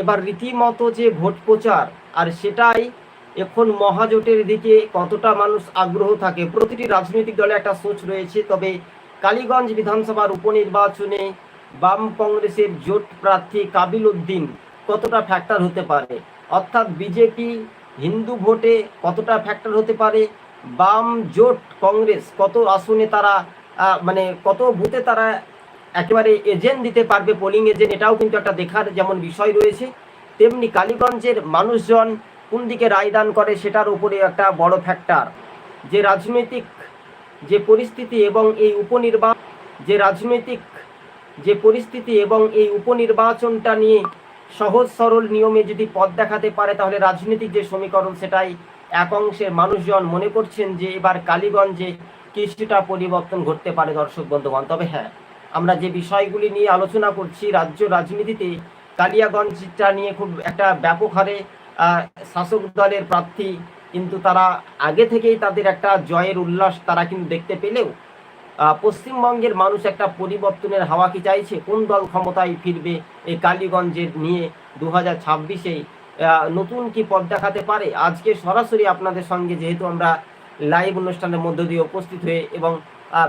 এবার রীতিমতো যে ভোট প্রচার, আর সেটাই এখন মহাজোটের দিকে কতটা মানুষ আগ্রহ থাকে। প্রতিটি রাজনৈতিক দলে একটা সোচ রয়েছে, তবে কালীগঞ্জ বিধানসভার উপনির্বাচনে বাম কংগ্রেসের জোট প্রার্থী কাবিল উদ্দিন কতটা ফ্যাক্টর হতে পারে? অর্থাৎ বিজেপি হিন্দু ভোটে কতটা ফ্যাক্টর হতে পারে? বাম জোট কংগ্রেস কত আসনে তারা মানে কত বুথে তারা একেবারে এজেন্ট দিতে পারবে পোলিং এজেন্ট এটাও কিন্তু একটা দেখার যেমন বিষয় রয়েছে। তেমনি কালীগঞ্জের মানুষজন কোন দিকে রায়দান করে সেটার উপরে একটা বড় ফ্যাক্টর যে রাজনৈতিক যে পরিস্থিতি এবং এই উপনির্বাচন, যে রাজনৈতিক যে পরিস্থিতি এবং এই উপনির্বাচনটা নিয়ে সহজ সরল নিয়মে যদি পথ দেখাতে পারে, তাহলে রাজনৈতিক যে সমীকরণ, সেটাই এক অংশের মানুষজন মনে করছেন যে এবার কালীগঞ্জে কিছুটা পরিবর্তন ঘটতে পারে দর্শক বন্ধুগণ। তবে হ্যাঁ আমরা যে বিষয়গুলি নিয়ে আলোচনা করছি রাজ্য রাজনীতিতে কালিয়াগঞ্জটা নিয়ে খুব একটা ব্যাপক হারে শাসক দলের প্রার্থী, কিন্তু তারা আগে থেকেই তাদের একটা জয়ের উল্লাস তারা কিন্তু দেখতে পেলেও পশ্চিমবঙ্গের মানুষ একটা পরিবর্তনের হাওয়া কি চাইছে? কোন দল ক্ষমতায় ফিরবে এই কালীগঞ্জের নিয়ে দু হাজার ছাব্বিশে নতুন কি পথ দেখাতে পারে? আজকে সরাসরি আপনাদের সঙ্গে যেহেতু আমরা লাইভ অনুষ্ঠানের মধ্য দিয়ে উপস্থিত হয়ে এবং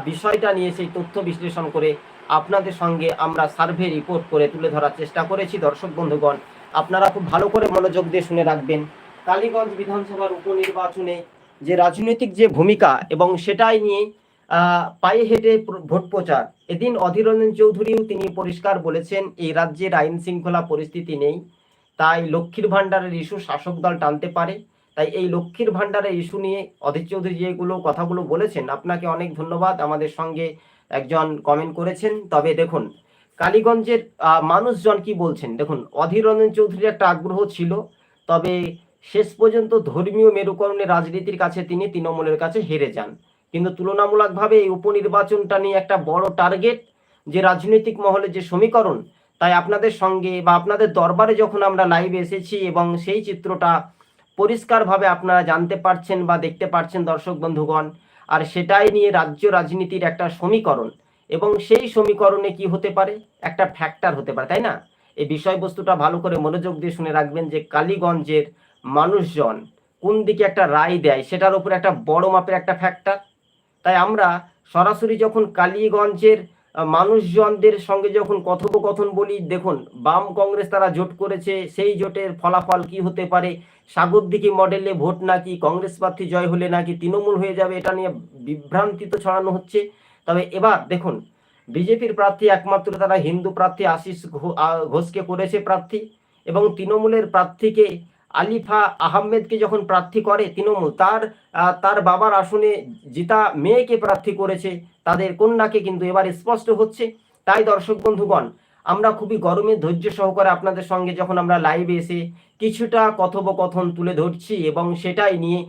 বিষয়টা নিয়ে সেই তথ্য বিশ্লেষণ করে আপনাদের সঙ্গে আমরা সার্ভে রিপোর্ট করে তুলে ধরার চেষ্টা করেছি, দর্শক বন্ধুগণ। আপনারা খুব ভালো করে মনোযোগ দিয়ে শুনে রাখবেন। কালীগঞ্জ বিধানসভার উপনির্বাচনে যে রাজনৈতিক যে ভূমিকা এবং সেটাই নিয়ে পায়ে হেঁটে ভোট প্রচার, এদিন অধীর রঞ্জন চৌধুরীও তিনি পরিষ্কার বলেছেন, এই রাজ্যের আইন শৃঙ্খলা পরিস্থিতি নেই। তাই লক্ষ্মীর ভাণ্ডারের ইস্যু শাসক দল টানতে পারে। তাই এই লক্ষ্মীর ভাণ্ডারের ইস্যু নিয়ে অধীর চৌধুরী যেগুলো কথাগুলো বলেছেন, আপনাকে অনেক ধন্যবাদ। আমাদের সঙ্গে একজন কমেন্ট করেছেন, তবে দেখুন, কালীগঞ্জের মানুষজন কি বলছেন? দেখুন, অধীর রঞ্জন চৌধুরীর একটা আগ্রহ ছিল, তবে শেষ পর্যন্ত ধর্মীয় মেরুকরণের রাজনীতির কাছে তিনি তৃণমূলের কাছে হেরে যান। কিন্তু তুলনামূলকভাবে এই উপনির্বাচনটা নিয়ে একটা বড় টার্গেট যে রাজনৈতিক মহলে যে সমীকরণ, তাই আপনাদের সঙ্গে বা আপনাদের দরবারে যখন আমরা লাইভে এসেছি এবং সেই চিত্রটা পরিষ্কারভাবে আপনারা জানতে পারছেন বা দেখতে পারছেন দর্শক বন্ধুগণ আর সেটাই নিয়ে রাজ্য রাজনীতির একটা সমীকরণ। এবং সেই সমীকরণে কি হতে পারে? একটা ফ্যাক্টর হতে পারে, তাই না? এই বিষয়বস্তুটা ভালো করে মনোযোগ দিয়ে শুনে রাখবেন যে কালীগঞ্জের মানুষজন কোন দিকে একটা রায় দেয়, সেটার উপর একটা বড় মাপের একটা ফ্যাক্টর তাই আমরা সরাসরি যখন কালীগঞ্জের মানুষজনদের সঙ্গে যখন কথোপকথন বলি, দেখুন, বাম কংগ্রেস তারা জোট করেছে, সেই জোটের ফলাফল কি হতে পারে? সাগরদিঘি মডেলে ভোট নাকি? কংগ্রেস প্রার্থী জয় হলে নাকি তৃণমূল হয়ে যাবে? এটা নিয়ে বিভ্রান্তি তো ছড়ানো হচ্ছে। তবে এবার দেখুন, বিজেপির প্রার্থী একমাত্র তারা হিন্দু প্রার্থী আশিস ঘোষকে করেছে প্রার্থী এবং তৃণমূলের প্রার্থীকে আলিফা আহমেদকে যখন প্রার্থী করে তৃণমূল, তার তার বাবার আসনে জিতা মেয়েকে প্রার্থী করেছে। তাদের কন্যাকে কিন্তু এবার স্পষ্ট হচ্ছে। তাই দর্শক বন্ধুগণ, আমরা খুবই গরমে ধৈর্য সহকারে আপনাদের সঙ্গে যখন আমরা লাইভে এসে কিছুটা কথোপকথন তুলে ধরছি এবং সেটাই নিয়ে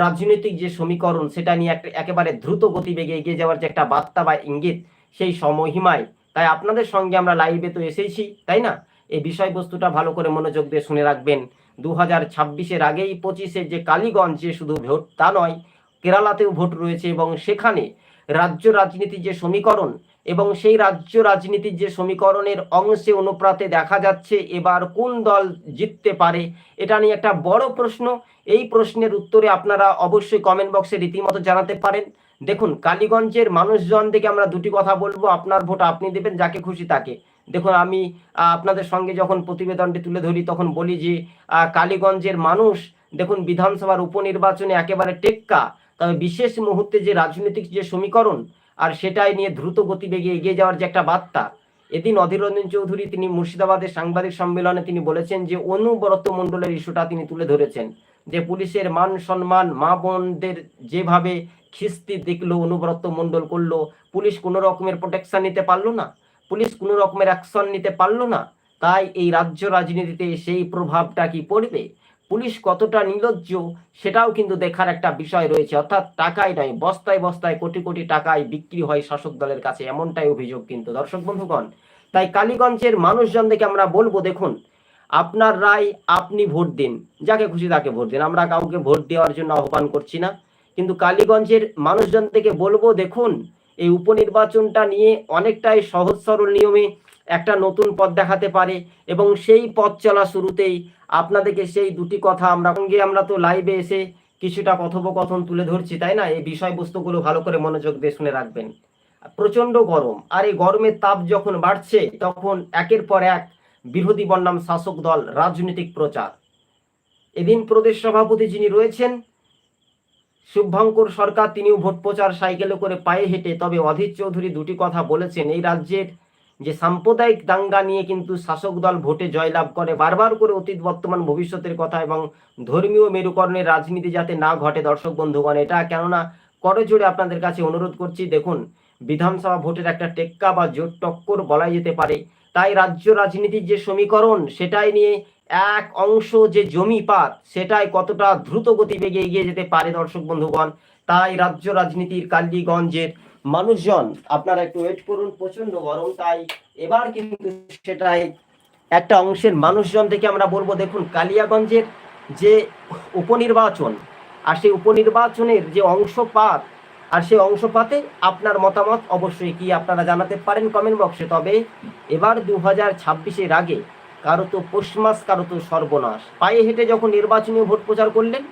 রাজনৈতিক যে সমীকরণ, সেটা নিয়ে একটা একেবারে দ্রুত গতিবেগে এগিয়ে যাওয়ার যে একটা বার্তা বা ইঙ্গিত, সেই সময়হিমায় তাই আপনাদের সঙ্গে আমরা লাইভে তো এসেছি, তাই না? এই বিষয়বস্তুটা ভালো করে মনোযোগ দিয়ে শুনে রাখবেন। দু হাজার ছাব্বিশের আগেই পঁচিশে যে কালীগঞ্জে শুধু ভোট তা নয়, কেরালাতেও ভোট রয়েছে এবং সেখানে রাজ্য রাজনীতির যে সমীকরণ এবং সেই রাজ্য রাজনীতির যে সমীকরণের অংশে অনুপ্রাতে দেখা যাচ্ছে এবার কোন দল জিততে পারে, এটা নিয়ে একটা বড় প্রশ্ন। এই প্রশ্নের উত্তরে আপনারা অবশ্যই কমেন্ট বক্সে রীতিমতো জানাতে পারেন। দেখুন, কালীগঞ্জের মানুষজন থেকে আমরা দুটি কথা বলব, আপনার ভোট আপনি দেবেন, যাকে খুশি তাকে। দেখুন, আমি আপনাদের সঙ্গে যখন প্রতিবেদনটি তুলে ধরি, তখন বলি যে কালীগঞ্জের মানুষ, দেখুন, বিধানসভার উপনির্বাচনে একেবারে টেক্কা। বিশেষ মুহূর্তে যে রাজনৈতিক যে সমীকরণ আর সেটাই নিয়ে দ্রুত গতিবেগে এগিয়ে যাওয়ার যে একটা বার্তা, এদিন অধীর রঞ্জন চৌধুরী তিনি মুর্শিদাবাদের সাংবাদিক সম্মেলনে তিনি বলেছেন যে অনুব্রত মণ্ডলের ইস্যুটা তিনি তুলে ধরেছেন, যে পুলিশের মান সম্মান, মা বোনদের যেভাবে খিস্তি দেখল, অনুব্রত মণ্ডল করল, পুলিশ কোনো রকমের প্রোটেকশন নিতে পারল না, পুলিশ কোনো রকমের অ্যাকশন নিতে পারল না, তাই এই রাজ্য রাজনীতিতে সেই প্রভাবটা কি পড়বে? পুলিশ কতটা নির্লজ্জ সেটাও কিন্তু দেখার একটা বিষয় রয়েছে। অর্থাৎ টাকাই নয়, বস্তায় বস্তায় কোটি কোটি টাকায় বিক্রি হয় শাসক দলের কাছে, এমনটাই অভিযোগ কিন্তু। দর্শক বন্ধুগণ, তাই কালীগঞ্জের মানুষজন মানুষজনদেরকে আমরা বলব, দেখুন, আপনার রায় আপনি ভোট দিন, যাকে খুশি তাকে ভোট দিন। আমরা কাউকে ভোট দেওয়ার জন্য আহ্বান করছি না। কিন্তু কালীগঞ্জের মানুষজন থেকে বলব, দেখুন, এই উপনির্বাচনটা নিয়ে অনেকটাই সহজ সরল নিয়মে একটা নতুন পথ দেখাতে পারে এবং সেই পথ চলা শুরুতেই আপনাদেরকে সেই দুটি কথা আমরা সঙ্গে আমরা তো লাইভে এসে কিছুটা কথোপকথন তুলে ধরছি, তাই না? এই বিষয়বস্তুগুলো ভালো করে মনোযোগ দিয়ে শুনে রাখবেন। প্রচণ্ড গরম, আর এই গরমের তাপ যখন বাড়ছে, তখন একের পর এক বিরোধী বন্যাম শাসক দল রাজনৈতিক প্রচার। এদিন প্রদেশ সভাপতি যিনি রয়েছেন, শুভঙ্কর সরকার, তিনিও ভোট প্রচার সাইকেলে করে পায়ে হেঁটে, তবে অধীর চৌধুরী দুটি কথা বলেছেন। এই রাজ্যের যে সাম্প্রদায়িক দাঙ্গা নিয়ে কিন্তু শাসক দল ভোটে জয়লাভ করে, বারবার করে অতীত বর্তমান ভবিষ্যতের কথা এবং ধর্মীয় মেরুকরণের রাজনীতি যাতে না ঘটে দর্শক বন্ধুগণ, এটা কেননা করজোড়ে আপনাদের কাছে অনুরোধ করছি, দেখুন, বিধানসভা ভোটের একটা টেক্কা বা জোট টক্কর বলাই যেতে পারে। তাই রাজ্য রাজনীতির যে সমীকরণ, সেটাই নিয়ে এক অংশ যে জমি পাত সেটাই কতটা দ্রুত গতিবেগে এগিয়ে যেতে পারে দর্শক বন্ধুগণ। তাই রাজ্য রাজনীতির কালীগঞ্জের মানুষজন, আপনারা একটু ওয়েট করুন প্রচণ্ড গরম, তাই এবার কিন্তু সেটাই একটা অংশের মানুষজন থেকে আমরা বলব, দেখুন, কালিয়াগঞ্জের যে উপনির্বাচন আর সেই উপনির্বাচনের যে অংশপাত আর সেই অংশপাতে আপনার মতামত অবশ্যই কি আপনারা জানাতে পারেন কমেন্ট বক্সে তবে এবার দু হাজার ছাব্বিশের আগে কারও তো পৌষ মাস, কারও তো সর্বনাশ। পায়ে হেঁটে যখন নির্বাচনী ভোট প্রচার করলেন,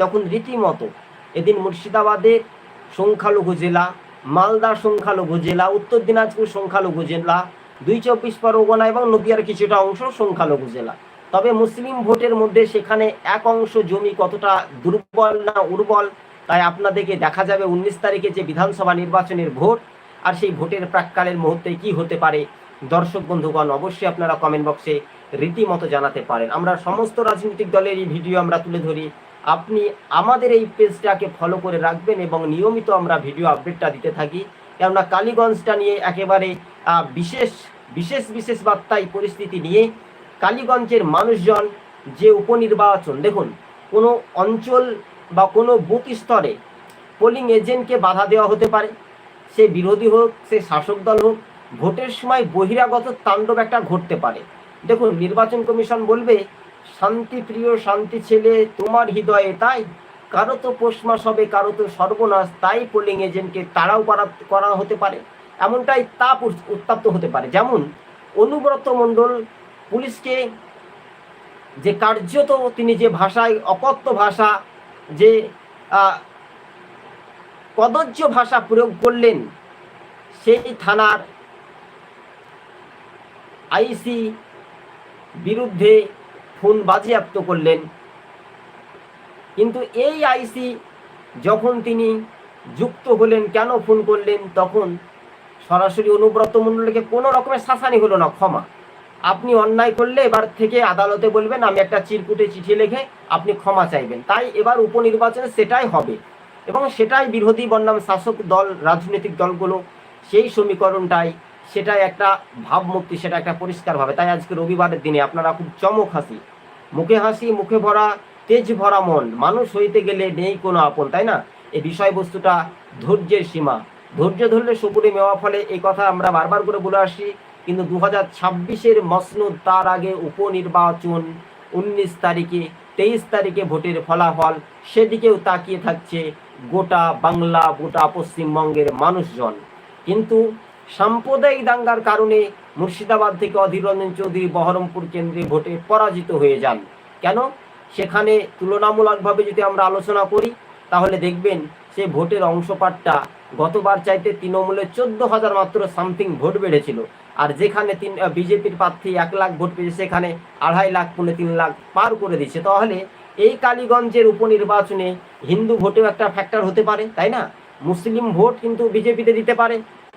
তখন রীতিমতো এদিন মুর্শিদাবাদের সংখ্যালঘু জেলা মালদা সংখ্যালঘু জেলা, উত্তর দিনাজপুর সংখ্যালঘু জেলা, দুই চব্বিশ পরগনা এবং নদিয়ার কিছুটা অংশ সংখ্যালঘু জেলা। তবে মুসলিম ভোটের মধ্যে সেখানে এক অংশ জমি কতটা দুর্বল না উর্বল, তাই আপনাদেরকে দেখা যাবে উনিশ তারিখে যে বিধানসভা নির্বাচনের ভোট, আর সেই ভোটের প্রাককালের মুহূর্তে কি হতে পারে, দর্শক বন্ধুগণ অবশ্যই আপনারা কমেন্ট বক্সে রীতিমতো জানাতে পারেন। আমরা সমস্ত রাজনৈতিক দলের এই ভিডিও আমরা তুলে ধরি। আপনি আমাদের এই পেজটাকে ফলো করে রাখবেন এবং নিয়মিত আমরা ভিডিও আপডেটটা দিতে থাকি। কেননা কালীগঞ্জটা নিয়ে একেবারে বিশেষ বিশেষ বিশেষ বার্তায় পরিস্থিতি নিয়ে কালীগঞ্জের মানুষজন যে উপনির্বাচন, দেখুন, কোনো অঞ্চল বা কোনো বুথ স্তরে পোলিং এজেন্টকে বাধা দেওয়া হতে পারে। সে বিরোধী হোক, সে শাসক দল হোক, ভোটের সময় বহিরাগত তাণ্ডব একটা ঘটতে পারে। দেখুন, নির্বাচন কমিশন বলবে শান্তি প্রিয়, শান্তি ছেলে, তোমার হৃদয়ে তাই। কারও তো পৌষ মাস হবে, কারও তো সর্বনাশ, তাই পোলিং এজেন্টকে তাড়াও করা হতে পারে। এমনটাই তাপ উত্তাপ্ত হতে পারে। যেমন, অনুব্রত মণ্ডল পুলিশকে যে কার্যত তিনি যে ভাষায় অকথ্য ভাষা, যে কদর্য ভাষা প্রয়োগ করলেন, সেই থানার আইসি বিরুদ্ধে ফোন বাজেয়াপ্ত করলেন। কিন্তু এই আইসি যখন তিনি যুক্ত হলেন, কেন ফোন করলেন, তখন সরাসরি অনুব্রত মণ্ডলকে কোনো রকমের শাসানি হলো না, ক্ষমা। আপনি অন্যায় করলে এবার থেকে আদালতে বলবেন, আমি একটা চিরকুটে চিঠি লিখে আপনি ক্ষমা চাইবেন। তাই এবার উপনির্বাচনে সেটাই হবে। এবং সেটাই বিরোধী বন্যাম শাসক দল, রাজনৈতিক দলগুলো, সেই সমীকরণটাই, সেটাই একটা ভাবমূর্তি, সেটা একটা পরিষ্কার পরিষ্কারভাবে। তাই আজকে রবিবারের দিনে আপনারা খুব চমক হাসি। মুখে হাসি, মুখে ভরা, তেজ ভরা মন। মানুষ হইতে গেলে নেই কোনো আপন, তাই না? এই বিষয়বস্তুটা ধৈর্যের সীমা। ধৈর্য ধরলে সপুরে মেওয়া ফলে এই কথা আমরা বারবার করে বলে আসি, কিন্তু দু হাজার ছাব্বিশের মসনুদ তার আগে উপনির্বাচন, উনিশ তারিখে, তেইশ তারিখে ভোটের ফলাফল, সেদিকেও তাকিয়ে থাকছে গোটা বাংলা, গোটা পশ্চিমবঙ্গের মানুষজন। কিন্তু সাম্প্রদায়িক দাঙ্গার কারণে মুর্শিদাবাদ থেকে অধীর রঞ্জন চৌধুরী বহরমপুর কেন্দ্রে ভোটে পরাজিত হয়ে যান। কেন? সেখানে তুলনামূলকভাবে যদি আমরা আলোচনা করি, তাহলে দেখবেন সে ভোটের অংশপাতটা গতবার চাইতে তৃণমূলের চোদ্দ হাজার মাত্র সামথিং ভোট বেড়েছিল। আর যেখানে তিন বিজেপির প্রার্থী এক লাখ ভোট পেয়েছে, সেখানে আড়াই লাখ পৌনে তিন লাখ পার করে দিচ্ছে তাহলে এই কালীগঞ্জের উপনির্বাচনে হিন্দু ভোটেও একটা ফ্যাক্টর হতে পারে, তাই না? মুসলিম ভোট কিন্তু বিজেপিতে দিতে পারে।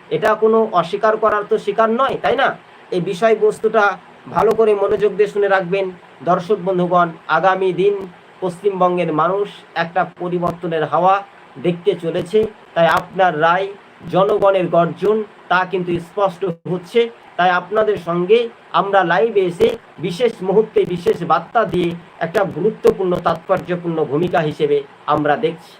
এটা কোনো অস্বীকার করার তো স্বীকার নয়, তাই না? এই বিষয়বস্তুটা ভালো করে মনোযোগ দিয়ে শুনে রাখবেন। দর্শক বন্ধুগণ, আগামী দিন পশ্চিমবঙ্গের মানুষ একটা পরিবর্তনের হাওয়া দেখতে চলেছে। তাই আপনার রায় জনগণের গর্জন, তা কিন্তু স্পষ্ট হচ্ছে। তাই আপনাদের সঙ্গে আমরা লাইভে এসে বিশেষ মুহূর্তে বিশেষ বার্তা দিয়ে একটা গুরুত্বপূর্ণ, তাৎপর্যপূর্ণ ভূমিকা হিসেবে আমরা দেখছি।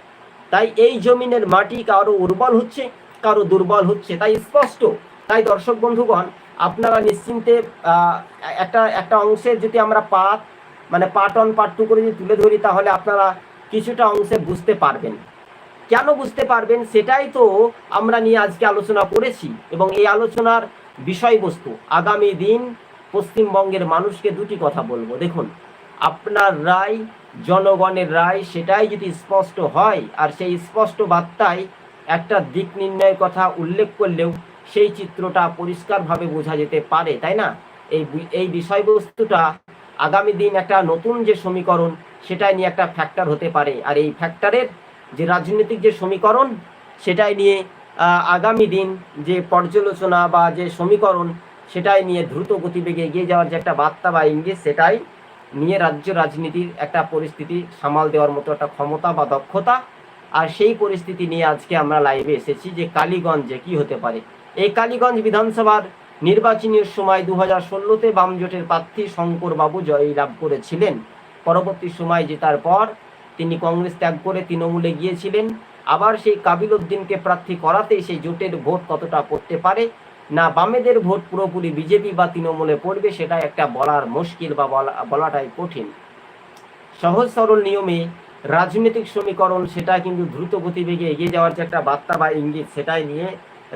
তাই এই জমিনের মাটি কারও উর্বর হচ্ছে? কারও দুর্বল হচ্ছে, তাই স্পষ্ট। তাই দর্শক বন্ধুগণ, আপনারা নিশ্চিন্তে একটা একটা অংশের যদি আমরা পাত মানে পার্ট অন করে যদি তুলে ধরি, তাহলে আপনারা কিছুটা অংশে বুঝতে পারবেন। কেন বুঝতে পারবেন? সেটাই তো আমরা নিয়ে আজকে আলোচনা করেছি এবং এই আলোচনার বিষয়বস্তু। আগামী দিন পশ্চিমবঙ্গের মানুষকে দুটি কথা বলব। দেখুন, আপনার রায়, জনগণের রায়, সেটাই যদি স্পষ্ট হয়, আর সেই স্পষ্ট বার্তায় একটা দিক নির্ণয়ের কথা উল্লেখ করলেও সেই চিত্রটা পরিষ্কারভাবে বোঝা যেতে পারে, তাই না? এই এই বিষয়বস্তুটা আগামী দিন একটা নতুন যে সমীকরণ, সেটাই নিয়ে একটা ফ্যাক্টর হতে পারে। আর এই ফ্যাক্টরের যে রাজনৈতিক যে সমীকরণ, সেটাই নিয়ে আগামী দিন যে পর্যালোচনা বা যে সমীকরণ, সেটাই নিয়ে দ্রুত গতিবেগে এগিয়ে যাওয়ার যে একটা বার্তা বা ইঙ্গিত, সেটাই নিয়ে রাজ্য রাজনীতির একটা পরিস্থিতি সামাল দেওয়ার মতো একটা ক্ষমতা বা দক্ষতা আর সেই পরিস্থিতি নিয়ে আজকে আমরা লাইভে এসেছি যে কালীগঞ্জে কি হতে পারে। এই কালীগঞ্জ বিধানসভার নির্বাচনী সময় দু হাজার ষোলোতে বাম জোটের প্রার্থী শঙ্করবাবু জয় লাভ করেছিলেন। পরবর্তী সময় জেতার পর তিনি কংগ্রেস ত্যাগ করে তৃণমূলে গিয়েছিলেন। আবার সেই কাবিল উদ্দিনকে প্রার্থী করাতে সেই জোটের ভোট কতটা পড়তে পারে, না বামেদের ভোট পুরোপুরি বিজেপি বা তৃণমূলে পড়বে, সেটা একটা বলার মুশকিল বা বলা, বলাটাই কঠিন। সহজ সরল নিয়মে রাজনৈতিক সমীকরণ, সেটা কিন্তু দ্রুত গতিবেগে এগিয়ে যাওয়ার যে একটা বার্তা বা ইঙ্গিত, সেটাই নিয়ে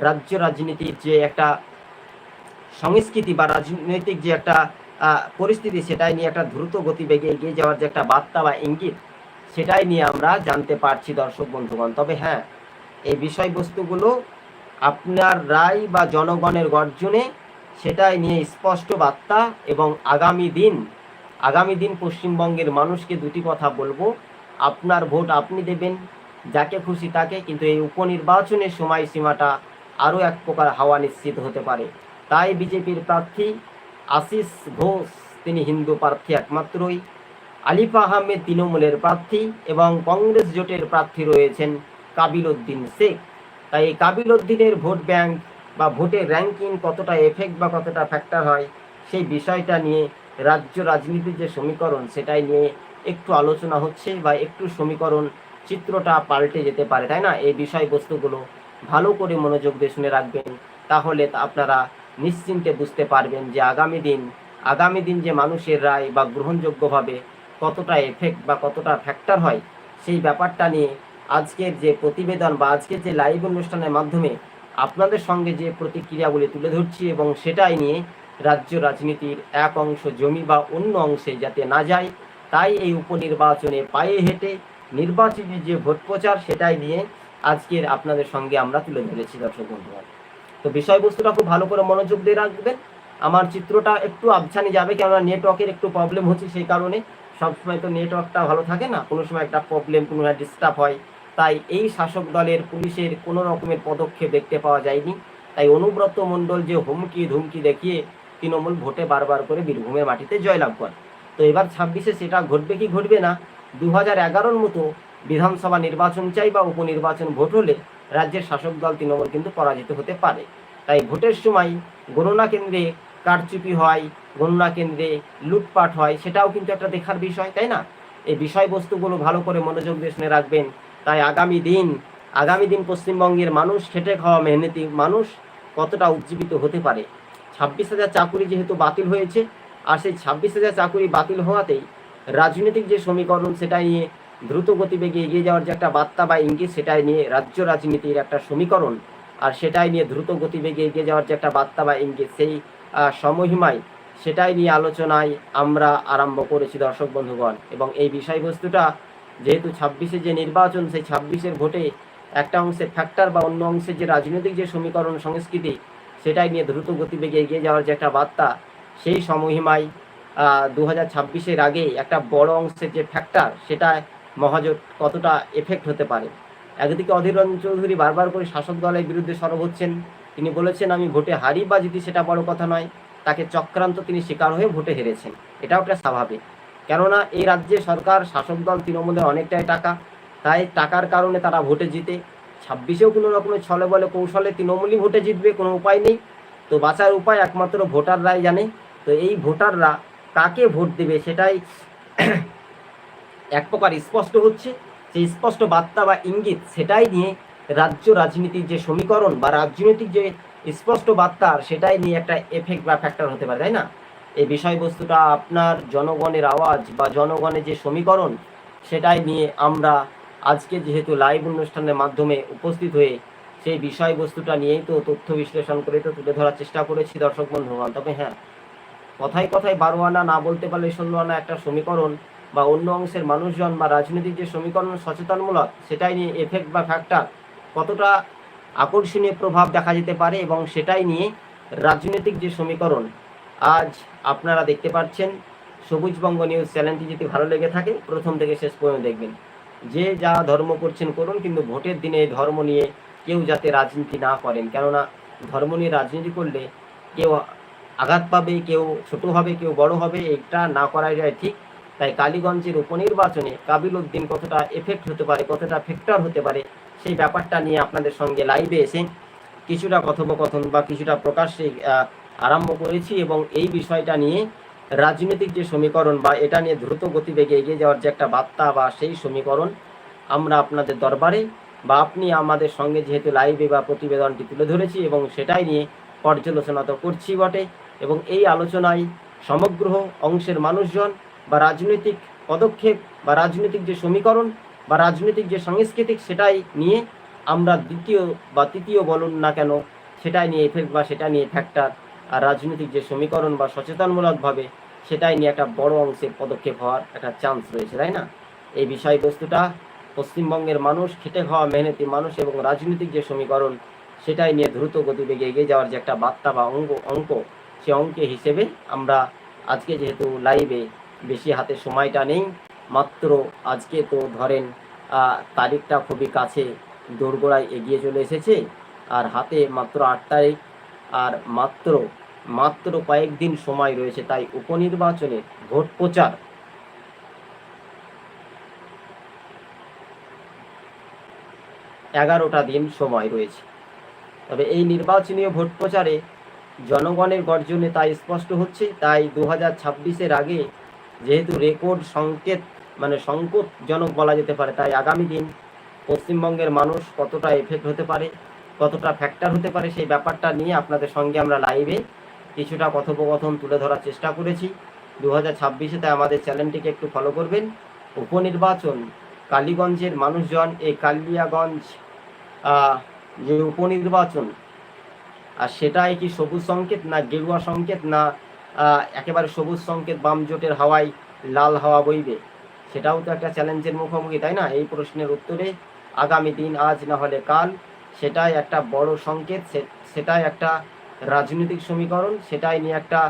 রাজ্য রাজনীতির যে একটা সংস্কৃতি বা রাজনৈতিক যে একটা পরিস্থিতি, সেটাই নিয়ে একটা দ্রুত গতিবেগে এগিয়ে যাওয়ার যে একটা বার্তা বা ইঙ্গিত, সেটাই নিয়ে আমরা জানতে পারছি দর্শক বন্ধুগণ। তবে হ্যাঁ এই বিষয়বস্তুগুলো আপনার রায় বা জনগণের গর্জনে, সেটাই নিয়ে স্পষ্ট বার্তা এবং আগামী দিন আগামী দিন পশ্চিমবঙ্গের মানুষকে দুটি কথা বলব। আপনার ভোট আপনি দেবেন, যাকে খুশি তাকে, কিন্তু এই উপনির্বাচনের সময়সীমাটা আরও এক প্রকার হাওয়া নিশ্চিত হতে পারে। তাই বিজেপির প্রার্থী আশিস ঘোষ, তিনি হিন্দু প্রার্থী একমাত্রই। আলিফ আহমেদ তৃণমূলের প্রার্থী এবং কংগ্রেস জোটের প্রার্থী রয়েছেন কাবিল উদ্দিন শেখ। তাই এই কাবিল উদ্দিনের ভোট ব্যাংক বা ভোটের র্যাঙ্কিং কতটা এফেক্ট বা কতটা ফ্যাক্টর হয়, সেই বিষয়টা নিয়ে রাজ্য রাজনীতির যে সমীকরণ, সেটাই নিয়ে একটু আলোচনা হচ্ছে বা একটু সমীকরণ চিত্রটা পাল্টে যেতে পারে, তাই না? এই বিষয়বস্তুগুলো ভালো করে মনোযোগ দিয়ে শুনে রাখবেন, তাহলে আপনারা নিশ্চিন্তে বুঝতে পারবেন যে আগামী দিন আগামী দিন যে মানুষের রায় বা গ্রহণযোগ্যভাবে কতটা এফেক্ট বা কতটা ফ্যাক্টর হয়, সেই ব্যাপারটা নিয়ে আজকের যে প্রতিবেদন বা আজকের যে লাইভ অনুষ্ঠানের মাধ্যমে আপনাদের সঙ্গে যে প্রতিক্রিয়াগুলি তুলে ধরছি এবং সেটাই নিয়ে রাজ্য রাজনীতির এক অংশ জমি বা অন্য অংশে যাতে না যায় তাই এই উপনির্বাচনে পায়ে হেঁটে নির্বাচনী যে ভোট প্রচার সেটাই নিয়ে আজকের আপনাদের সঙ্গে আমরা তুলে ধরেছি, দর্শক বন্ধুরা। তো বিষয়বস্তুটা খুব ভালো করে মনোযোগ দিয়ে রাখবেন। আমার চিত্রটা একটু আবছানি যাবে, কেননা নেটওয়ার্কের একটু প্রবলেম হচ্ছে সেই কারণে। সবসময় তো নেটওয়ার্কটা ভালো থাকে না, কোনো সময় একটা প্রবলেম কোনো ডিস্টার্ব হয়। তাই এই শাসক দলের, পুলিশের কোনো রকমের পদক্ষেপ দেখতে পাওয়া যায়নি। তাই অনুব্রত মণ্ডল যে হুমকি ধুমকি দেখিয়ে তৃণমূল ভোটে বারবার করে বীরভূমের মাটিতে জয়লাভ করে। তো এবার ছাব্বিশে সেটা ঘটবে কি ঘটবে না? দু হাজার এগারোর মতো বিধানসভা নির্বাচন চাই বা উপনির্বাচন ভোট হলে রাজ্যের শাসক দল তৃণমূল কিন্তু পরাজিত হতে পারে। তাই ভোটের সময় গণনা কেন্দ্রে কারচুপি হয়, গণনা কেন্দ্রে লুটপাট হয়, সেটাও কিন্তু একটা দেখার বিষয়, তাই না? এই বিষয়বস্তুগুলো ভালো করে মনোযোগ দিয়ে শুনে রাখবেন। তাই আগামী দিন আগামী দিন পশ্চিমবঙ্গের মানুষ খেটে খাওয়া মেহনতি মানুষ কতটা উজ্জীবিত হতে পারে? ছাব্বিশ হাজার চাকুরি যেহেতু বাতিল হয়েছে আর সেই ছাব্বিশ হাজার চাকুরি বাতিল হওয়াতেই রাজনৈতিক যে সমীকরণ সেটা নিয়ে দ্রুত গতিবেগে এগিয়ে যাওয়ার যে একটা বার্তা বা ইঙ্গিত, সেটাই নিয়ে রাজ্য রাজনীতির একটা সমীকরণ আর সেটাই নিয়ে দ্রুত গতিবেগে এগিয়ে যাওয়ার যে একটা বার্তা বা ইঙ্গিত, সেই সমহিমায় সেটাই নিয়ে আলোচনায় আমরা আরম্ভ করেছি দর্শক বন্ধুগণ। এবং এই বিষয়বস্তুটা যেহেতু ছাব্বিশে যে নির্বাচন, সেই ছাব্বিশের ভোটে একটা অংশের ফ্যাক্টর বা অন্য অংশের যে রাজনৈতিক যে সমীকরণ সংস্কৃতি, সেটাই নিয়ে দ্রুত গতিবেগে এগিয়ে যাওয়ার যে একটা বার্তা সেই সমহিমায় দু হাজার ছাব্বিশের আগে একটা বড় অংশের যে ফ্যাক্টর সেটা মহাজোট কতটা এফেক্ট হতে পারে? একদিকে অধীর রঞ্জন চৌধুরী বারবার করে শাসক দলের বিরুদ্ধে সরব হচ্ছেন। তিনি বলেছেন, আমি ভোটে হারি বা জিতি সেটা বড় কথা নয়। তাকে চক্রান্ত তিনি শিকার হয়ে ভোটে হেরেছেন। এটাও একটা স্বাভাবিক। কেননা, এই রাজ্যে সরকার, শাসক দল তৃণমূলের অনেকটাই টাকা। তাই টাকার কারণে তারা ভোটে জিতে। ছাব্বিশেও কোনো রকমের ছলে বলে কৌশলে তৃণমূলই ভোটে জিতবে, কোনো উপায় নেই। তো বাঁচার উপায় একমাত্র ভোটাররাই জানে। তো এই ভোটাররা কাকে ভোট দেবে সেটাই এক প্রকার স্পষ্ট হচ্ছে। সেই স্পষ্ট বার্তা বা ইঙ্গিত সেটাই নিয়ে রাজ্য রাজনীতির যে সমীকরণ বা রাজনৈতিক যে স্পষ্ট বার্তা, সেটাই নিয়ে একটা এফেক্ট বা ফ্যাক্টর হতে পারে, তাই না? এই বিষয়বস্তুটা আপনার জনগণের আওয়াজ বা জনগণের যে সমীকরণ, সেটাই নিয়ে আমরা আজকে যেহেতু লাইভ অনুষ্ঠানের মাধ্যমে উপস্থিত হয়ে সেই বিষয়বস্তুটা নিয়েই তো তথ্য বিশ্লেষণ করে তো তুলে ধরার চেষ্টা করেছি, দর্শক বন্ধুগণ তবে হ্যাঁ কথায় কথায় বারো আনা না বলতে পারলে ষোলো আনা একটা সমীকরণ বা অন্য অংশের মানুষজন বা রাজনৈতিক যে সমীকরণ সচেতনমূলক, সেটাই নিয়ে এফেক্ট বা ফ্যাক্টর কতটা আকর্ষণীয় প্রভাব দেখা যেতে পারে এবং সেটাই নিয়ে রাজনৈতিক যে সমীকরণ, আজ আপনারা দেখতে পাচ্ছেন। সবুজবঙ্গ নিউজ চ্যানেলটি যদি ভালো লেগে থাকে, প্রথম থেকে শেষ পর্যন্ত দেখবেন। যে যা ধর্ম করছেন করুন, কিন্তু ভোটের দিনে ধর্ম নিয়ে কেউ যাতে রাজনীতি না করেন। কেননা ধর্ম নিয়ে রাজনীতি করলে কেউ আঘাত পাবে, কেউ ছোট হবে, কেউ বড় হবে, এটা না করাই যায় ঠিক। তাই কালীগঞ্জের উপনির্বাচনে কাবিল উদ্দিন কতটা এফেক্ট হতে পারে, কতটা ফ্যাক্টর হতে পারে, সেই ব্যাপারটা নিয়ে আপনাদের সঙ্গে লাইভে এসে কিছুটা কথোপকথন বা কিছুটা প্রকাশ্যে আরম্ভ করেছি এবং এই বিষয়টা নিয়ে রাজনৈতিক যে সমীকরণ বা এটা নিয়ে দ্রুত গতিবেগে এগিয়ে যাওয়ার যে একটা বার্তা বা সেই সমীকরণ আমরা আপনাদের দরবারে বা আপনি আমাদের সঙ্গে যেহেতু লাইভে বা প্রতিবেদনটি তুলে ধরেছি এবং সেটাই নিয়ে পর্যালোচনা তো করছি বটে। এবং এই আলোচনায় সমগ্র অংশের মানুষজন বা রাজনৈতিক পদক্ষেপ বা রাজনৈতিক যে সমীকরণ বা রাজনৈতিক যে সাংস্কৃতিক সেটাই নিয়ে আমরা দ্বিতীয় বা তৃতীয় বলুন না কেন, সেটাই নিয়ে এফেক্ট বা সেটা নিয়ে ফ্যাক্টর আর রাজনৈতিক যে সমীকরণ বা সচেতনমূলকভাবে সেটাই নিয়ে একটা বড় অংশের পদক্ষেপ হওয়ার একটা চান্স রয়েছে, তাই না? এই বিষয়বস্তুটা পশ্চিমবঙ্গের মানুষ, খেটে খাওয়া, মেহনতি মানুষ এবং রাজনৈতিক যে সমীকরণ, সেটাই নিয়ে দ্রুত গতিবেগে এগিয়ে যাওয়ার যে একটা বার্তা বা অঙ্গ, অঙ্ক সে অঙ্কে হিসেবে আমরা আজকে যেহেতু লাইভে বেশি হাতে সময়টা নেই, মাত্র আজকে তো ধরেন তারিখটা খুবই কাছে দোরগোড়ায় এগিয়ে চলে এসেছে, আর হাতে মাত্র আট তারিখ, আর মাত্র মাত্র কয়েকদিন সময় রয়েছে তাই উপনির্বাচনের ভোট প্রচার। এগারোটা দিন সময় রয়েছে। তবে এই নির্বাচনীয় ভোট প্রচারে জনগণের গর্জনে তাই স্পষ্ট হচ্ছে, তাই দু হাজার ছাব্বিশের আগে যেহেতু রেকর্ড সংকেত মানে সংকটজনক বলা যেতে পারে, তাই আগামী দিন পশ্চিমবঙ্গের মানুষ কতটা এফেক্ট হতে পারে, কতটা ফ্যাক্টর হতে পারে, সেই ব্যাপারটা নিয়ে আপনাদের সঙ্গে আমরা লাইভে কিছুটা কথোপকথন তুলে ধরার চেষ্টা করেছি। দু হাজার ছাব্বিশে তাই আমাদের চ্যানেলটিকে একটু ফলো করবেন। উপনির্বাচন, কালীগঞ্জের মানুষজন, এই কালিয়াগঞ্জ যে উপনির্বাচন আর সেটাই কি সবুজ সংকেত না গেরুয়া সংকেত না একেবারে সবুজ সংকেত বাম জোটের হাওয়ায় লাল হাওয়া বইবে? সেটাও তো একটা চ্যালেঞ্জের মুখোমুখি, তাই না? এই প্রশ্নের উত্তরে আগামী দিন, আজ না হলে কাল, সেটাই একটা বড় সংকেত সেটাই একটা রাজনৈতিক সমীকরণ, সেটাই নিয়ে একটা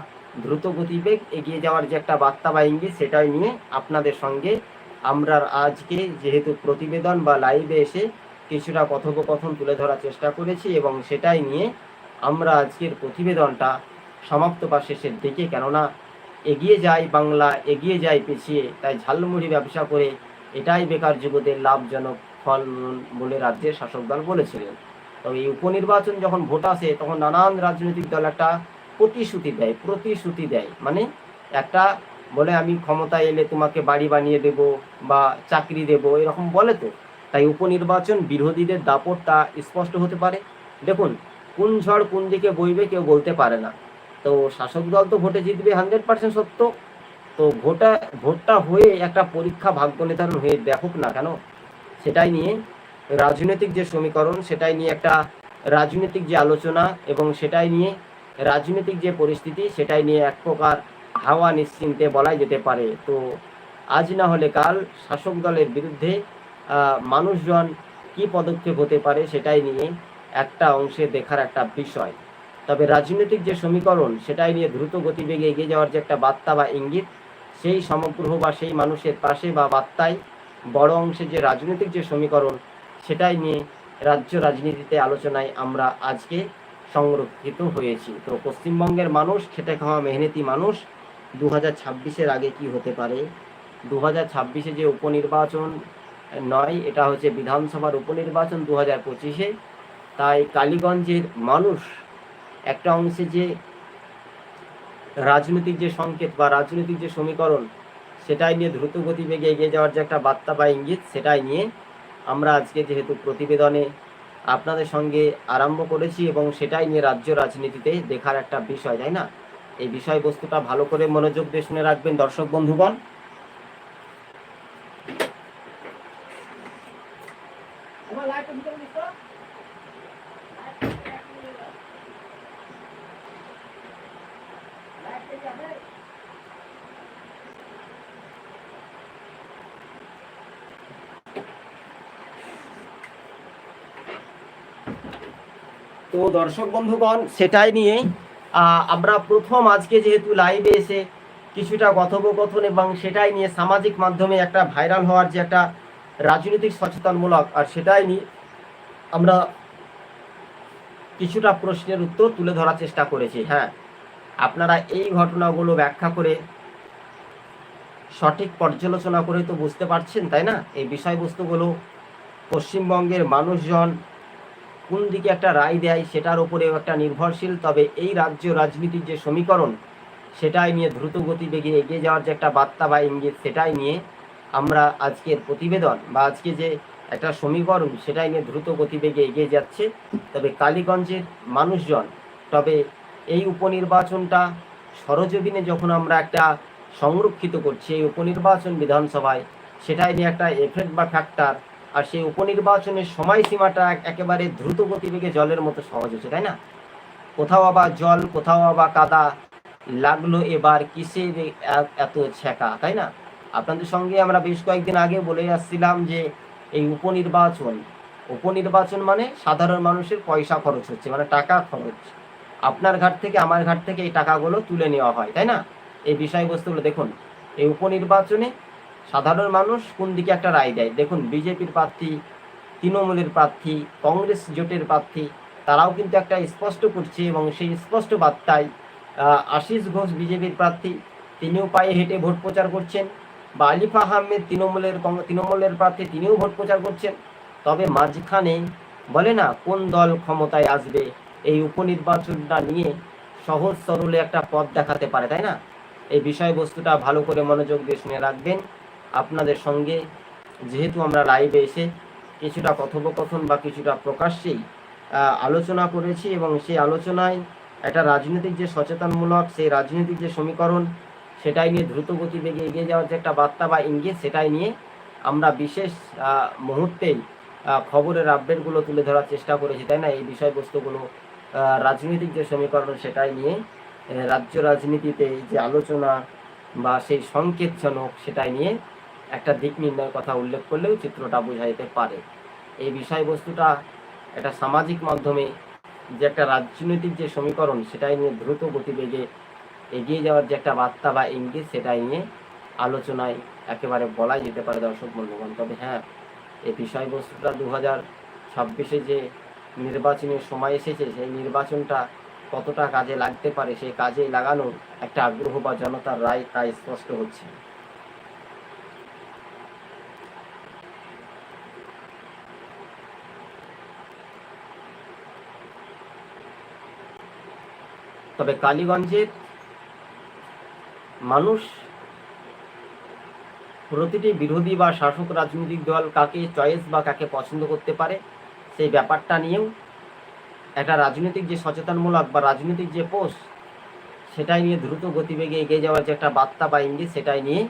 দ্রুত গতিবেগ, এগিয়ে যাওয়ার যে একটা বার্তা বা ইঙ্গিত, সেটাই নিয়ে আপনাদের সঙ্গে আমরা আজকে যেহেতু প্রতিবেদন বা লাইভে এসে কিছুটা কথোপকথন তুলে ধরার চেষ্টা করেছি এবং সেটাই নিয়ে আমরা আজকের প্রতিবেদনটা সমাপ্ত বা শেষের দিকে, কেননা এগিয়ে যায় বাংলা, এগিয়ে যায় পিছিয়ে, তাই ঝালমুড়ি ব্যবসা করে এটাই বেকার যুবদের লাভজনক ফল বলে রাজ্যের শাসক দল বলেছিলেন তবে এই উপনির্বাচন যখন ভোট আসে, তখন নানান রাজনৈতিক দল একটা প্রতিশ্রুতি দেয় প্রতিশ্রুতি দেয়। মানে একটা বলে, আমি ক্ষমতায় এলে তোমাকে বাড়ি বানিয়ে দেব বা চাকরি দেব, এরকম বলে তো। তাই উপনির্বাচন বিরোধীদের দাপটটা স্পষ্ট হতে পারে। দেখুন কোন ঝড় কোন দিকে বইবে কেউ বলতে পারে না। তো শাসক দল তো ভোটে জিতবে হান্ড্রেড পার্সেন্ট সত্য। তো ভোটা, ভোটটা হয়ে একটা পরীক্ষা ভাগ্য নির্ধারণ হয়ে দেখুক না কেন? সেটাই নিয়ে রাজনৈতিক যে সমীকরণ, সেটাই নিয়ে একটা রাজনৈতিক যে আলোচনা এবং সেটাই নিয়ে রাজনৈতিক যে পরিস্থিতি, সেটাই নিয়ে এক প্রকার হাওয়া নিশ্চিন্তে বলাই যেতে পারে। তো আজ না হলে কাল শাসক দলের বিরুদ্ধে মানুষজন কি পদক্ষেপ হতে পারে সেটাই নিয়ে একটা অংশে দেখার একটা বিষয়। তবে রাজনৈতিক যে সমীকরণ, সেটাই নিয়ে দ্রুত গতিবেগে এগিয়ে যাওয়ার যে একটা বার্তা বা ইঙ্গিত, সেই সমগ্র বা সেই মানুষের পাশে বা বার্তায় বড় অংশে যে রাজনৈতিক যে সমীকরণ, সেটাই নিয়ে রাজ্য রাজনীতিতে আলোচনায় আমরা আজকে সংরক্ষিত হয়েছি। তো পশ্চিমবঙ্গের মানুষ, খেটে খাওয়া মেহনতি মানুষ দু হাজার ছাব্বিশের আগে কি হতে পারে? দু হাজার ছাব্বিশে যে উপনির্বাচন, নয়, এটা হচ্ছে বিধানসভার উপনির্বাচন দু হাজার পঁচিশে। তাই কালীগঞ্জের মানুষ একটা অংশে যে রাজনৈতিক যে সংকেত বা রাজনৈতিক যে সমীকরণ, সেটাই নিয়ে দ্রুত গতিবেগে এগিয়ে যাওয়ার যে একটা বার্তা বা ইঙ্গিত, সেটাই নিয়ে আমরা আজকে যেহেতু প্রতিবেদনে আপনাদের সঙ্গে আরম্ভ করেছি এবং সেটাই নিয়ে রাজ্য রাজনীতিতে দেখার একটা বিষয়, তাই না? এই বিষয়বস্তুটা ভালো করে মনোযোগ দিয়ে শুনে রাখবেন দর্শক বন্ধুগণ তো দর্শক বন্ধুগণ, সেটাই নিয়ে আমরা প্রথম আজকে যেহেতু লাইভে এসে কিছুটা কথোপকথন এবং সেটাই নিয়ে সামাজিক মাধ্যমে একটা ভাইরাল হওয়ার যে একটা রাজনৈতিক সচেতনমূলক, আর সেটাই নিয়ে আমরা কিছুটা প্রশ্নের উত্তর তুলে ধরার চেষ্টা করেছি। হ্যাঁ আপনারা এই ঘটনাগুলো ব্যাখ্যা করে সঠিক পর্যালোচনা করে তো বুঝতে পারছেন, তাই না? এই বিষয়বস্তুগুলো পশ্চিমবঙ্গের মানুষজন কোন দিকে একটা রায় দেয় সেটার উপরেও একটা নির্ভরশীল, তবে এই রাজ্য রাজনীতির যে সমীকরণ, সেটাই নিয়ে দ্রুত গতিবেগে এগিয়ে যাওয়ার যে একটা বার্তা বা ইঙ্গিত, সেটাই নিয়ে আমরা আজকের প্রতিবেদন বা আজকে যে একটা সমীকরণ, সেটাই নিয়ে দ্রুত গতিবেগে এগিয়ে যাচ্ছে। তবে কালীগঞ্জের মানুষজন, তবে এই উপনির্বাচনটা সরজমিনে যখন আমরা একটা সংরক্ষিত করছি, এই উপনির্বাচন বিধানসভায়, সেটাই নিয়ে একটা এফেক্ট বা ফ্যাক্টর আর সেই উপনির্বাচনের সময়সীমাটা একেবারে দ্রুত গতিবেগে জলের মতো সহজ হচ্ছে তাই না? কোথাও আবার জল, কোথাও আবার কাদা লাগল এবার কিসের এত ছেঁকা তাই না? আপনাদের সঙ্গে আমরা বেশ কয়েকদিন আগে বলে আসছিলাম যে এই উপনির্বাচন উপনির্বাচন মানে সাধারণ মানুষের পয়সা খরচ হচ্ছে মানে টাকা খরচ। আপনার ঘাট থেকে আমার ঘাট থেকে এই টাকাগুলো তুলে নেওয়া হয়, তাই না? এই বিষয়বস্তুগুলো দেখুন, এই উপনির্বাচনে সাধারণ মানুষ কোন দিকে একটা রায় দেয়? দেখুন, বিজেপির প্রার্থী, তৃণমূলের প্রার্থী, কংগ্রেস জোটের প্রার্থী, তারাও কিন্তু একটা স্পষ্ট করছে এবং সেই স্পষ্ট বার্তায় আশিস ঘোষ বিজেপির প্রার্থী, তিনিও পায়ে হেঁটে ভোট প্রচার করছেন। বা আলিফা আহমেদ তৃণমূলের তৃণমূলের প্রার্থী, তিনিও ভোট প্রচার করছেন। তবে মাঝখানে বলে না, কোন দল ক্ষমতায় আসবে? এই উপনির্বাচনটা নিয়ে সহজ সরলে একটা পথ দেখাতে পারে, তাই না? এই বিষয়বস্তুটা ভালো করে মনোযোগ দিয়ে শুনে রাখবেন। আপনাদের সঙ্গে, যেহেতু আমরা লাইভে এসে কিছুটা কথোপকথন বা কিছুটা প্রকাশ্যেই আলোচনা করেছি এবং সেই আলোচনায় একটা রাজনৈতিক যে সচেতনমূলক, সেই রাজনৈতিক যে সমীকরণ, সেটাই নিয়ে দ্রুত গতিবেগে এগিয়ে যাওয়ার যে একটা বার্তা বা ইঙ্গিত, সেটাই নিয়ে আমরা বিশেষ মুহূর্তেই খবরের আপডেটগুলো তুলে ধরার চেষ্টা করেছি, তাই না? এই বিষয়বস্তুগুলো রাজনৈতিক যে সমীকরণ, সেটাই নিয়ে রাজ্য রাজনীতিতে যে আলোচনা বা সেই সংকেতজনক, সেটাই নিয়ে একটা দিক নির্ণয়ের কথা উল্লেখ করলেও চিত্রটা বোঝা যেতে পারে। এই বিষয়বস্তুটা একটা সামাজিক মাধ্যমে যে একটা রাজনৈতিক যে সমীকরণ, সেটাই নিয়ে দ্রুত গতিবেগে এগিয়ে যাওয়ার যে একটা বার্তা বা ইঙ্গিত, সেটাই নিয়ে আলোচনায় একেবারে বলাই যেতে পারে দর্শক বন্ধুগণ। তবে হ্যাঁ এই বিষয়বস্তুটা দু হাজার ছাব্বিশে যে নির্বাচনের সময় এসেছে, সেই নির্বাচনটা কতটা কাজে লাগতে পারে, সেই কাজে লাগানোর একটা আগ্রহ বা জনতার রায় তা স্পষ্ট হচ্ছে। তবে কালীগঞ্জের মানুষ প্রতিটি বিরোধী বা শাসক রাজনৈতিক দল কাকে চয়েস বা কাকে পছন্দ করতে পারে, সেই ব্যাপারটা নিয়েও একটা রাজনৈতিক যে সচেতনমূলক বা রাজনৈতিক যে পোস্ট সেটাই নিয়ে দ্রুত গতিবেগে এগিয়ে যাওয়ার যে একটা বার্তা বা ইঙ্গিত, সেটাই নিয়ে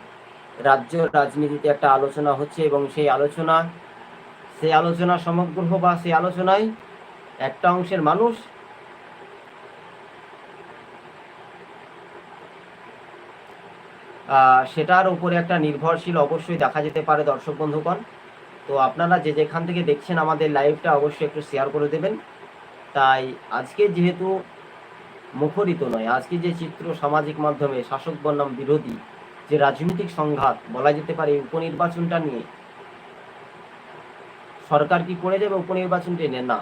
রাজ্য রাজনীতিতে একটা আলোচনা হচ্ছে এবং সেই আলোচনা সেই আলোচনা সমগ্র বা সেই আলোচনায় একটা অংশের মানুষ সেটার উপরে একটা নির্ভরশীল অবশ্যই দেখা যেতে পারে দর্শক বন্ধুগণ। তো আপনারা যে যেখান থেকে দেখছেন আমাদের লাইভটা অবশ্যই একটু শেয়ার করে দেবেন। তাই আজকে যেহেতু মুখরিত নয়, আজকে যে চিত্র সামাজিক মাধ্যমে শাসক বনাম বিরোধী যে রাজনৈতিক সংঘাত বলা যেতে পারে উপনির্বাচনটা নিয়ে, সরকার কি করে যাবে উপনির্বাচন টেনে না,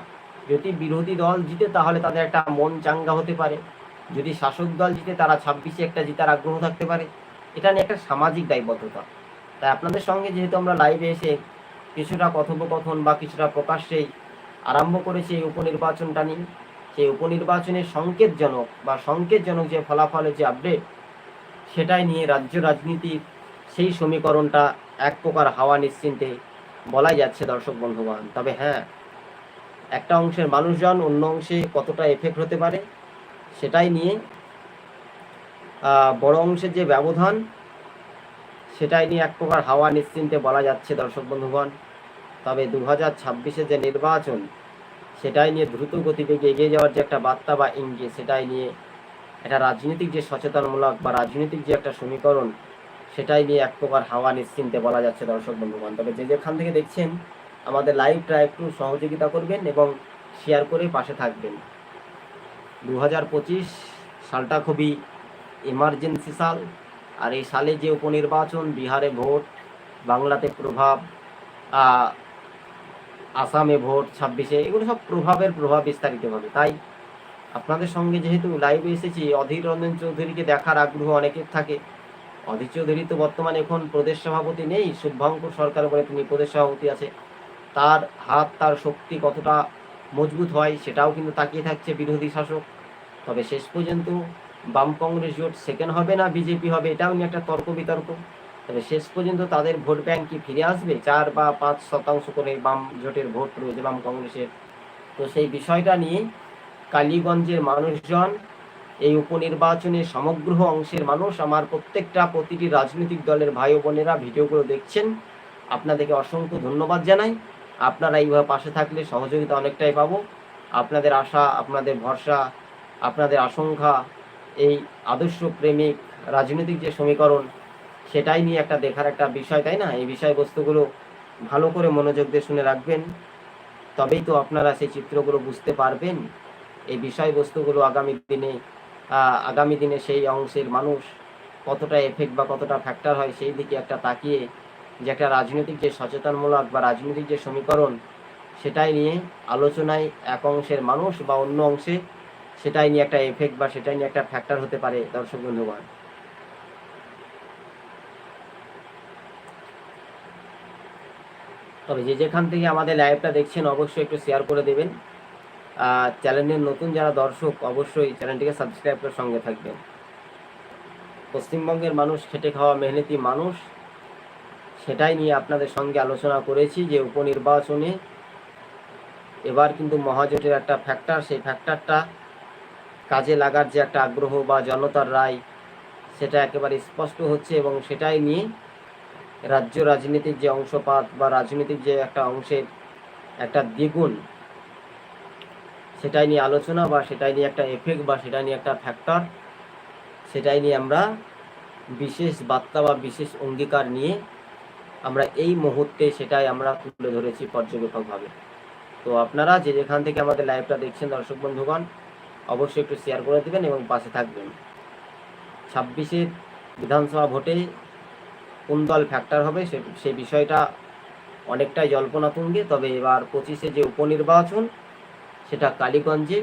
যদি বিরোধী দল জিতে তাহলে তাদের একটা মন চাঙ্গা হতে পারে। যদি শাসক দল জিতে তারা ছাব্বিশে একটা জিতার আগ্রহ থাকতে পারে। এটা নিয়ে একটা সামাজিক দায়বদ্ধতা। তাই আপনাদের সঙ্গে যেহেতু আমরা লাইভে এসে কিছুটা কথোপকথন বা কিছুটা প্রকাশ্যেই আরম্ভ করেছি এই উপনির্বাচনটা নিয়ে, সেই উপনির্বাচনের সংকেতজনক বা সংকেতজনক যে ফলাফলের যে আপডেট সেটাই নিয়ে রাজ্য রাজনীতির সেই সমীকরণটা এক প্রকার হাওয়া নিশ্চিন্তে বলাই যাচ্ছে দর্শক বন্ধুবান তবে হ্যাঁ একটা অংশের মানুষজন অন্য অংশে কতটা এফেক্ট হতে পারে, সেটাই নিয়ে বড় অংশের যে ব্যবধান, সেটাই নিয়ে এক প্রকার হাওয়া নিশ্চিন্তে বলা যাচ্ছে দর্শক বন্ধুগণ। তবে দু হাজার ছাব্বিশে যে নির্বাচন, সেটাই নিয়ে দ্রুত গতিবেগে এগিয়ে যাওয়ার যে একটা বার্তা বা ইঙ্গিত, সেটাই নিয়ে একটা রাজনৈতিক যে সচেতনমূলক বা রাজনৈতিক যে একটা সমীকরণ, সেটাই নিয়ে এক প্রকার হাওয়া নিশ্চিন্তে বলা যাচ্ছে দর্শক বন্ধুগণ। তবে যে যেখান থেকে দেখছেন, আমাদের লাইভটা একটু সহযোগিতা করবেন এবং শেয়ার করে পাশে থাকবেন। দু হাজার পঁচিশ সালটা খুবই এমার্জেন্সি সাল, আর এই সালে যে উপনির্বাচন, বিহারে ভোট, বাংলাতে প্রভাব আসামে ভোট, ছাব্বিশে, এগুলো সব প্রভাবের প্রভাব বিস্তারিতভাবে। তাই আপনাদের সঙ্গে যেহেতু লাইভে এসেছি, অধীর রঞ্জন চৌধুরীকে দেখার আগ্রহ অনেকের থাকে। অধীর চৌধুরী তো বর্তমানে এখন প্রদেশ সভাপতি নেই, শুভঙ্কর সরকার বলে তিনি প্রদেশ সভাপতি আছে। তার হাত, তার শক্তি কতটা মজবুত হয়, সেটাও কিন্তু তাকিয়ে থাকছে বিরোধী শাসক। তবে শেষ পর্যন্ত বাম কংগ্রেস জোট সেকেন্ড হবে না বিজেপি হবে, এটাও নিয়ে একটা তর্ক বিতর্ক। তবে শেষ পর্যন্ত তাদের ভোট ব্যাংক কি ফিরে আসবে? চার বা পাঁচ শতাংশ করে বাম জোটের ভোট রয়েছে বাম কংগ্রেসের। তো সেই বিষয়টা নিয়ে কালীগঞ্জের মানুষজন, এই উপনির্বাচনে সমগ্র অংশের মানুষ, আমার প্রত্যেকটা প্রতিটি রাজনৈতিক দলের ভাই বোনেরা ভিডিওগুলো দেখছেন, আপনাদেরকে অসংখ্য ধন্যবাদ জানাই। আপনারা এইভাবে পাশে থাকলে সহযোগিতা অনেকটাই পাবো। আপনাদের আশা, আপনাদের ভরসা, আপনাদের আশঙ্কা এই আদর্শ প্রেমিক রাজনৈতিক যে সমীকরণ, সেটাই নিয়ে একটা দেখার একটা বিষয়, তাই না? এই বিষয়বস্তুগুলো ভালো করে মনোযোগ দিয়ে শুনে রাখবেন। তবেই তো আপনারা সেই চিত্রগুলো বুঝতে পারবেন। এই বিষয়বস্তুগুলো আগামী দিনে আগামী দিনে সেই অংশের মানুষ কতটা এফেক্ট বা কতটা ফ্যাক্টর হয়, সেই দিকে একটা তাকিয়ে যে একটা রাজনৈতিক যে সচেতনমূলক বা রাজনৈতিক যে সমীকরণ, সেটাই নিয়ে আলোচনায় এক অংশের মানুষ বা অন্য অংশে সেটাই নিয়ে একটা এফেক্ট বা সেটাই নিয়ে একটা ফ্যাক্টর হতে পারে, দর্শক বন্ধুগণ। তবে যে যেখান থেকে আমাদের লাইভটা দেখছেন, অবশ্যই একটু শেয়ার করে দেবেন। আর চ্যানেলের নতুন যারা দর্শক, অবশ্যই চ্যানেলটিকে সাবস্ক্রাইব করে সঙ্গে থাকবেন। পশ্চিমবঙ্গের মানুষ, খেটে খাওয়া মেহনতি মানুষ, সেটাই নিয়ে আপনাদের সঙ্গে আলোচনা করেছি যে উপনির্বাচনে এবার কিন্তু মহাজোটের একটা ফ্যাক্টর সেই ফ্যাক্টরটা কাজে লাগার যে একটা আগ্রহ বা জনতার রায়, সেটা একেবারে স্পষ্ট হচ্ছে এবং সেটাই নিয়ে রাজ্য রাজনীতির যে অংশপাত বা রাজনীতির যে একটা অংশের একটা দ্বিগুণ, সেটাই নিয়ে আলোচনা বা সেটাই নিয়ে একটা এফেক্ট বা সেটাই নিয়ে একটা ফ্যাক্টর সেটাই নিয়ে আমরা বিশেষ বার্তা বা বিশেষ অঙ্গীকার নিয়ে আমরা এই মুহূর্তে সেটাই আমরা তুলে ধরেছি পর্যবেক্ষকভাবে। তো আপনারা যে যেখান থেকে আমাদের লাইভটা দেখছেন দর্শক বন্ধুগণ অবশ্যই একটু শেয়ার করে দেবেন এবং পাশে থাকবেন। ছাব্বিশে বিধানসভা ভোটে কোন দল ফ্যাক্টর হবে সে সেই বিষয়টা অনেকটাই জল্পনা তুঙ্গে তবে এবার পঁচিশে যে উপনির্বাচন, সেটা কালীগঞ্জে,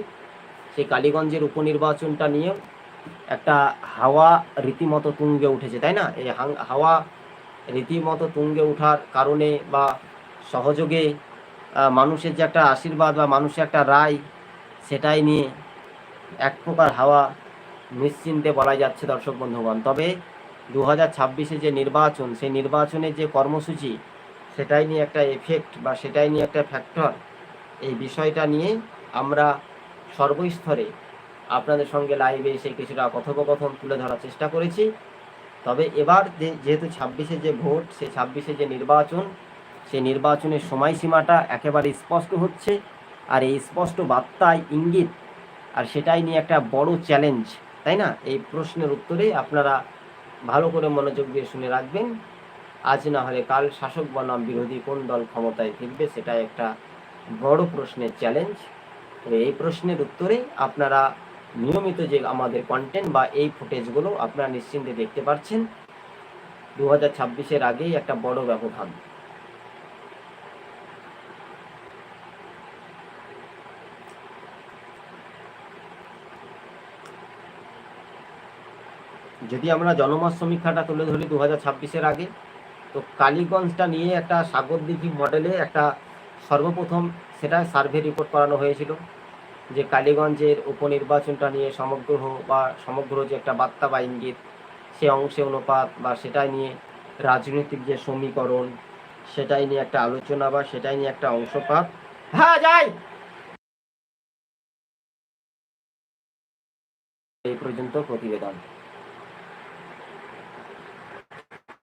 সেই কালীগঞ্জের উপনির্বাচনটা নিয়ে একটা হাওয়া রীতিমতো তুঙ্গে উঠেছে, তাই না? এই হাওয়া রীতিমতো তুঙ্গে ওঠার কারণে বা সহযোগে মানুষের যে একটা আশীর্বাদ বা মানুষের একটা রায়, সেটাই নিয়ে এক প্রকার হাওয়া নিশ্চিন্তে বলা যাচ্ছে দর্শক বন্ধুগণ। তবে দু হাজার যে নির্বাচন, সেই নির্বাচনের যে কর্মসূচি, সেটাই নিয়ে একটা এফেক্ট বা সেটাই নিয়ে একটা ফ্যাক্টর এই বিষয়টা নিয়ে আমরা সর্বস্তরে আপনাদের সঙ্গে লাইভে এসে কিছুটা কথোপকথন তুলে ধরার চেষ্টা করেছি। তবে এবার যেহেতু ছাব্বিশে যে ভোট, সেই ছাব্বিশে যে নির্বাচন, সেই নির্বাচনের সময়সীমাটা একেবারে স্পষ্ট হচ্ছে। আর এই স্পষ্ট বার্তায় ইঙ্গিত আর সেটাই নিয়ে একটা বড় চ্যালেঞ্জ তাই না? এই প্রশ্নের উত্তরে আপনারা ভালো করে মনোযোগ দিয়ে শুনে রাখবেন। আজ না হলে কাল শাসক বনাম বিরোধী কোন দল ক্ষমতায় ফিরবে সেটা একটা বড় প্রশ্নের চ্যালেঞ্জ তো এই প্রশ্নের উত্তরে আপনারা নিয়মিত যে আমাদের কন্টেন্ট বা এই ফুটেজগুলো আপনারা নিশ্চিন্তে দেখতে পাচ্ছেন দু হাজার ছাব্বিশের আগেই একটা বড় ব্যবধান। যদি আমরা জনমত সমীক্ষাটা তুলে ধরি দু হাজার ছাব্বিশের আগে, তো কালীগঞ্জটা নিয়ে একটা সাগরদিঘি মডেলে একটা সর্বপ্রথম সেটা সার্ভে রিপোর্ট করানো হয়েছিল যে কালীগঞ্জের উপনির্বাচনটা নিয়ে সমগ্র বা সমগ্র যে একটা বার্তা বা ইঙ্গিত, সে অংশে অনুপাত বা সেটাই নিয়ে রাজনৈতিক যে সমীকরণ, সেটাই নিয়ে একটা আলোচনা বা সেটাই নিয়ে একটা অংশপাত। হ্যাঁ যাই! এই পর্যন্ত প্রতিবেদন।